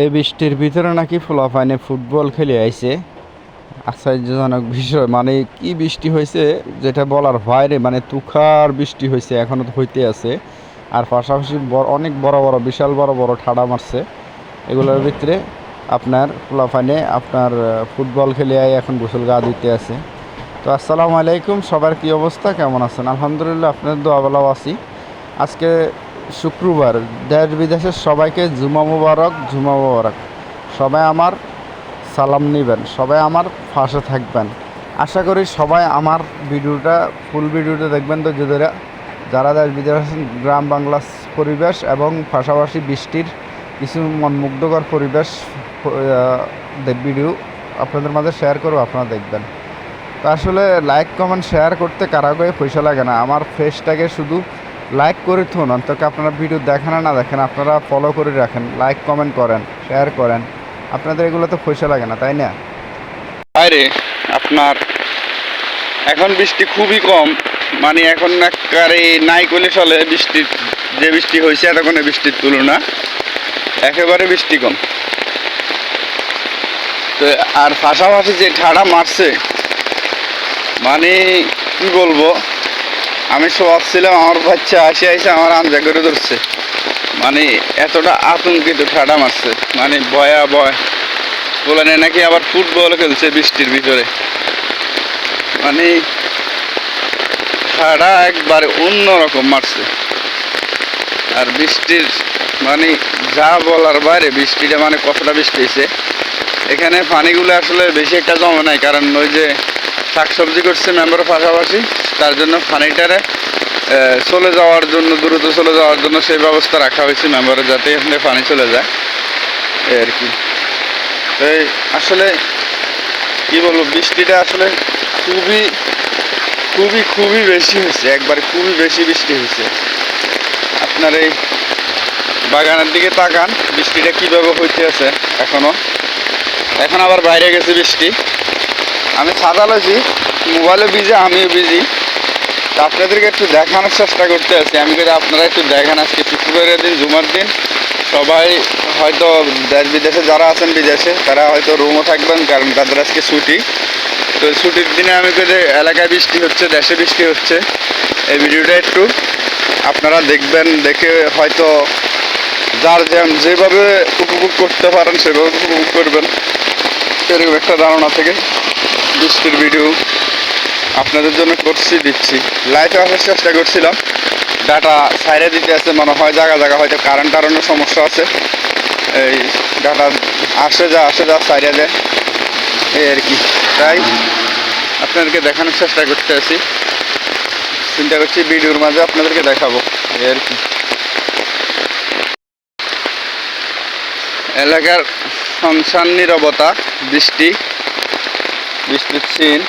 এই বৃষ্টির ভিতরে নাকি ফলাফাইনে ফুটবল খেলে আইছে। আশ্চর্যজনক বিষয় মানে কি বৃষ্টি হয়েছে যেটা বলার বাইরে মানে তুষার বৃষ্টি হয়েছে এখনও হইতে আছে। আর পাশাপাশি অনেক বড় বড়, বিশাল বড় বড় ঠাডা মারছে। এগুলোর ভিতরে আপনার ফলাফাইনে আপনার ফুটবল খেলে আই এখন গোসল গা দিতে আছে। তো আসসালামু আলাইকুম, সবার কি অবস্থা? কেমন আছেন? আলহামদুলিল্লাহ, আপনার দোয়াবেলাও আছি। আজকে শুক্রবার, দেশ বিদেশের সবাইকে জুমা মুবারক জুমা মুবারক। সবাই আমার সালাম নেবেন, সবাই আমার পাশে থাকবেন। আশা করি সবাই আমার ভিডিওটা, ফুল ভিডিওটা দেখবেন তো যারা যারা দেশ বিদেশে গ্রাম বাংলার পরিবেশ এবং পাশাপাশি বৃষ্টির কিছু মনমুগ্ধকর পরিবেশ ভিডিও আপনাদের মাঝে শেয়ার করব, আপনারা দেখবেন। তো আসলে লাইক কমেন্ট শেয়ার করতে কারাগয়ে পয়সা লাগে না। আমার ফেসটাকে শুধু লাইক করে থুন, অন্তত আপনারা ভিডিও দেখেন না দেখেন, আপনারা ফলো করে রাখেন লাইক কমেন্ট করেন শেয়ার করেন। আপনাদের এগুলো তো পয়সা লাগে না, তাই না? বাইরে, আপনার এখন বৃষ্টি খুবই কম মানে এখন একবারে নাই করলে চলে বৃষ্টি, যে বৃষ্টি হয়েছে এতক্ষণে বৃষ্টির তুলনা, একেবারে বৃষ্টি কম। তো আর পাশাপাশি যে ঠাড়া মারছে মানে কি বলব আমি ভাবছিলাম আমার বাচ্চা আসে আসে আমার আঞ্জা করে ধরছে। মানে এতটা আতঙ্কিত ঠাডা মারছে মানে বয়া বয় বলে নাকি আবার ফুটবল খেলছে বৃষ্টির ভিতরে। মানে ঠাডা একবারে অন্যরকম মারছে। আর বৃষ্টির মানে যা বলার বাইরে বৃষ্টিটা মানে কতটা বৃষ্টি হয়েছে। এখানে পানিগুলো আসলে বেশি একটা জমে নাই, কারণ ওই যে শাকসবজি করছে মেম্বারের পাশাপাশি। তার জন্য পানিটারে আহ, চলে যাওয়ার জন্য দ্রুত চলে যাওয়ার জন্য সেই ব্যবস্থা রাখা হয়েছে মেম্বারের যাতে এখানে পানি চলে যায়। এই আর কি। তো এই আসলে কি বলব বৃষ্টিটা আসলে খুবই খুবই খুবই বেশি হয়েছে একবার খুবই বেশি বৃষ্টি হয়েছে। আপনার এই বাগানের দিকে তাকান বৃষ্টিটা কীভাবে হইতে আছে এখনও এখন আবার বাইরে গেছে বৃষ্টি। আমি ছাতা লইছি, মোবাইলে বিজি আমিও বিজি আপনাদেরকে একটু দেখানোর চেষ্টা করতে আছি। আমি যদি আপনারা একটু দেখেন আজকে শুক্রবারের দিন, জুমার দিন। সবাই হয়তো দেশ বিদেশে যারা আছেন, বিদেশে, তারা হয়তো রুমও থাকবেন, কারণ তাদের আজকে ছুটি। তো ছুটির দিনে আমি যদি এলাকায় বৃষ্টি হচ্ছে, দেশে বৃষ্টি হচ্ছে। এই ভিডিওটা একটু আপনারা দেখবেন, দেখে হয়তো যার যেভাবে উপভোগ করতে পারেন, সেভাবে উপভোগ করবেন। এরকম একটা ধারণা থেকে। বৃষ্টির ভিডিও আপনাদের জন্য করছি, দিচ্ছি। লাইভে আসার চেষ্টা করছিলাম। ডাটা সাইডে দিতে আছে, মনে হয় জায়গা জায়গা হয়তো কারেন্ট টারেন্টের সমস্যা আছে। এই ডাটা আসে যা আসে যা সাইডে দেয় এই আর কি। তাই আপনাদেরকে দেখানোর চেষ্টা করতে আছি। চিন্তা করছি ভিডিওর মাঝে আপনাদেরকে দেখাবো। এই আর কি। এলাকার সংসার নিরবতা, বৃষ্টি বৃষ্টির সিন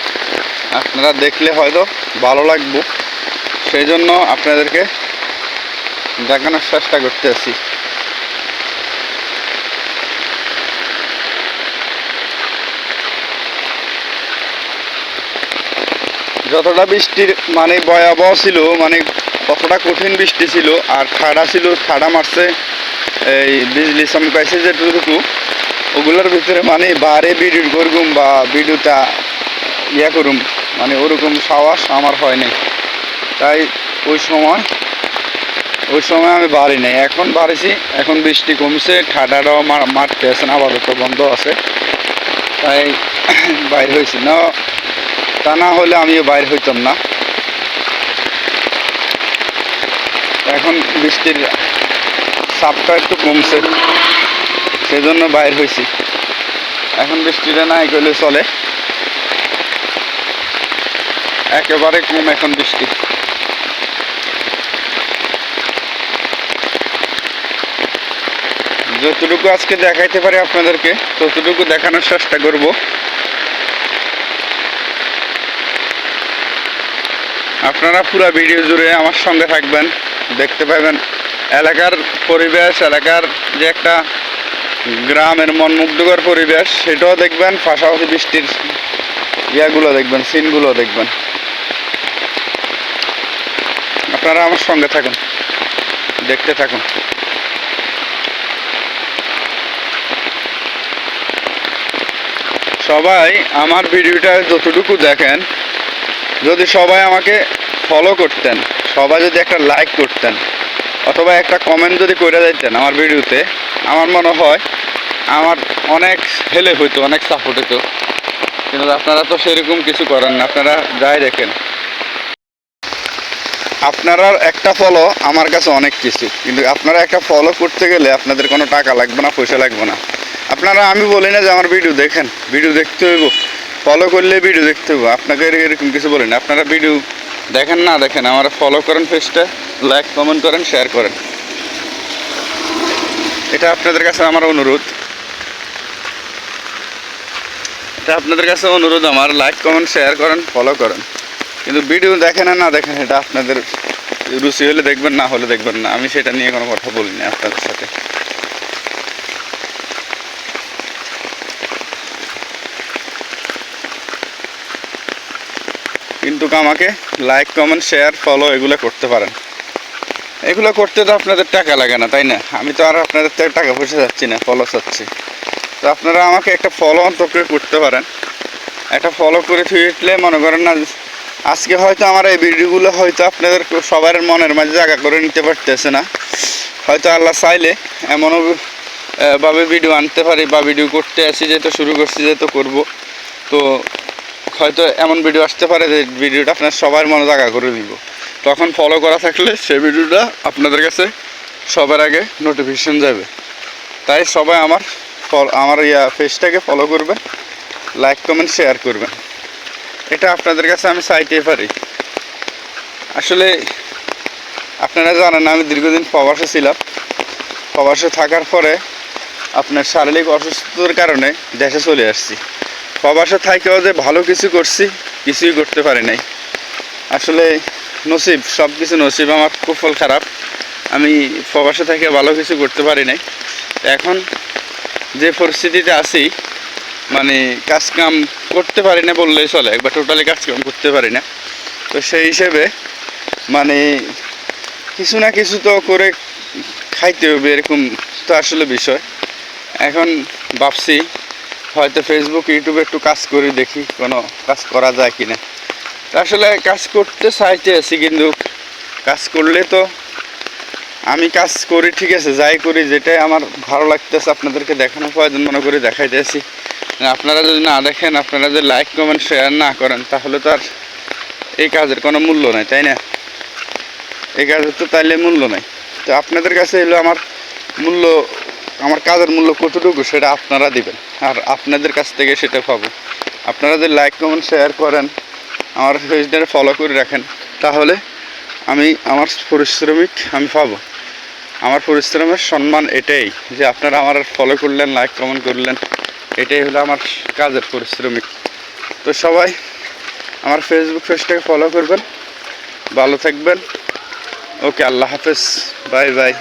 আপনারা দেখলে হয়তো ভালো লাগবে। সেই জন্য আপনাদেরকে দেখানোর চেষ্টা করতে আছি। যতটা বৃষ্টির মানে ভয়াবহ ছিল মানে কতটা কঠিন বৃষ্টি ছিল, আর ঠাডা ছিল ঠাডা মারছে এই বিজলি চমকাইছে যেটুকু। ওগুলোর ভিতরে মানে বারে ভিডিও করগুম বা ভিডিওটা ইয়া করুম মানে ওরকম সাহস আমার হয়নি তাই ওই সময় ওই সময় আমি বাড়ি নেই। এখন বাড়িছি, এখন বৃষ্টি কমছে, ঠাডাটাও মার- মারতে আছে না আপাতত বন্ধ আছে। তাই বাইর হয়েছি। না, তা না হলে আমিও বাইর হইতাম না। এখন বৃষ্টির চাপটা একটু কমছে। সেজন্য বাইর হয়েছি এখন বৃষ্টিটা নাই করলে চলে। একেবারে কম এখন বৃষ্টি। যতটুকু আজকে দেখাইতে পারি আপনাদেরকে, ততটুকু দেখানোর চেষ্টা করব। আপনারা পুরো ভিডিও জুড়ে আমার সঙ্গে থাকবেন, দেখতে পাবেন। এলাকার পরিবেশ, এলাকার যে একটা গ্রামের মনমুগ্ধকর পরিবেশ, সেটাও দেখবেন, পাশাপাশি বৃষ্টির ইয়াগুলো দেখবেন, সিনগুলো দেখবেন। আপনারা আমার সঙ্গে থাকুন, দেখতে থাকুন। সবাই আমার ভিডিওটা যতটুকু দেখেন, যদি সবাই আমাকে ফলো করতেন, সবাই যদি একটা লাইক করতেন, অথবা একটা কমেন্ট যদি করে দিতেন আমার ভিডিওতে, আমার মনে হয় আমার অনেক হেলে হইতো, অনেক সাপোর্ট হতো কিন্তু আপনারা তো সেরকম কিছু করেন না, আপনারা যাই দেখেন। আপনারা একটা ফলো আমার কাছে অনেক কিছু, কিন্তু আপনারা একটা ফলো করতে গেলে আপনাদের কোনো টাকা লাগবে না, পয়সা লাগবে না। আপনারা, আমি বলি না যে আমার ভিডিও দেখেন ভিডিও দেখতে হইব। ফলো করলে ভিডিও দেখতে হইব, আপনাকে এরকম কিছু বলি না। আপনারা ভিডিও দেখেন না দেখেন, আমার ফলো করেন পেজটা লাইক কমেন্ট করেন শেয়ার করেন। এটা আপনাদের কাছে আমার অনুরোধ। এটা আপনাদের কাছে অনুরোধ, আমার লাইক কমেন্ট শেয়ার করেন ফলো করেন। কিন্তু ভিডিও দেখেন না দেখেন, এটা আপনাদের রুচি হলে দেখবেন, না হলে দেখবেন না। আমি সেটা নিয়ে কোনো কথা বলিনি আপনাদের সাথে। কিন্তু আমাকে লাইক কমেন্ট শেয়ার ফলো এগুলো করতে পারেন। এগুলো করতে তো আপনাদের টাকা লাগে না, তাই না? আমি তো আর আপনাদের টাকা পয়সা চাচ্ছি না ফলো চাচ্ছি। তো আপনারা আমাকে একটা ফলো অন্তত করতে পারেন। একটা ফলো করে থুইটলে মনে করেন না, আজকে হয়তো আমার এই ভিডিওগুলো হয়তো আপনাদের সবার মনের মাঝে জায়গা করে নিতে পারতেছে না। হয়তো আল্লাহ চাইলে এমনও ভাবে ভিডিও আনতে পারি বা ভিডিও করতে আসি, যেহেতু শুরু করছি, যেহেতু করব। তো হয়তো এমন ভিডিও আসতে পারে যে ভিডিওটা আপনার সবার মনে জায়গা করে দিব তখন ফলো করা থাকলে সেই ভিডিওটা আপনাদের কাছে সবার আগে নোটিফিকেশন যাবে। তাই সবাই আমার আমার ইয়া পেজটাকে ফলো করবেন লাইক কমেন্ট শেয়ার করবেন। এটা আপনাদের কাছে আমি চাইতে পারি। আসলে আপনারা জানেন, আমি দীর্ঘদিন প্রবাসে ছিলাম। প্রবাসে থাকার পরে আপনার শারীরিক অসুস্থতার কারণে দেশে চলে আসছি। প্রবাসে থাকেও যে ভালো কিছু করছি, কিছুই করতে পারি নাই। আসলে নসিব সব কিছু নসিব, আমার কুফল খারাপ। আমি প্রবাসে থেকে ভালো কিছু করতে পারি নাই। এখন যে পরিস্থিতিতে আছি মানে কাজ কাম করতে পারি না বললেই চলে, একবার টোটালি কাজ কাম করতে পারি না। তো সেই হিসেবে মানে কিছু না কিছু তো করে খাইতে হবে এরকম তো আসলে বিষয়। এখন ভাবছি, হয়তো ফেসবুক ইউটিউবে একটু কাজ করে, দেখি কোনো কাজ করা যায় কিনা। তা আসলে কাজ করতে চাইতে আছি কিন্তু, কাজ করলে তো আমি কাজ করি, ঠিক আছে, যাই করি, যেটাই আমার ভালো লাগতেছে আপনাদেরকে দেখানোর প্রয়োজন মনে করে দেখাইতেছি আপনারা যদি না দেখেন, আপনারা যদি লাইক কমেন্ট শেয়ার না করেন, তাহলে তো আর এই কাজের কোনো মূল্য নাই, তাই না? এই কাজের তো তাইলে মূল্য নাই। তো আপনাদের কাছে এলো আমার মূল্য, আমার কাজের মূল্য কতটুকু, সেটা আপনারা দিবেন, আর আপনাদের কাছ থেকে সেটা পাবো। আপনারা যদি লাইক কমেন্ট শেয়ার করেন, আমার পেজটাকে ফলো করে রাখেন, তাহলে আমি, আমার পরিশ্রমিক আমি পাবো। আমার পরিশ্রমের সম্মান এটাই যে আপনারা আমার ফলো করলেন লাইক কমেন্ট করলেন। এটাই হলো আমার কাজের পরিশ্রমিক তো সবাই আমার ফেসবুক পেজটাকে ফলো করবেন। ভালো থাকবেন। ওকে, আল্লাহ হাফেজ। Bye bye.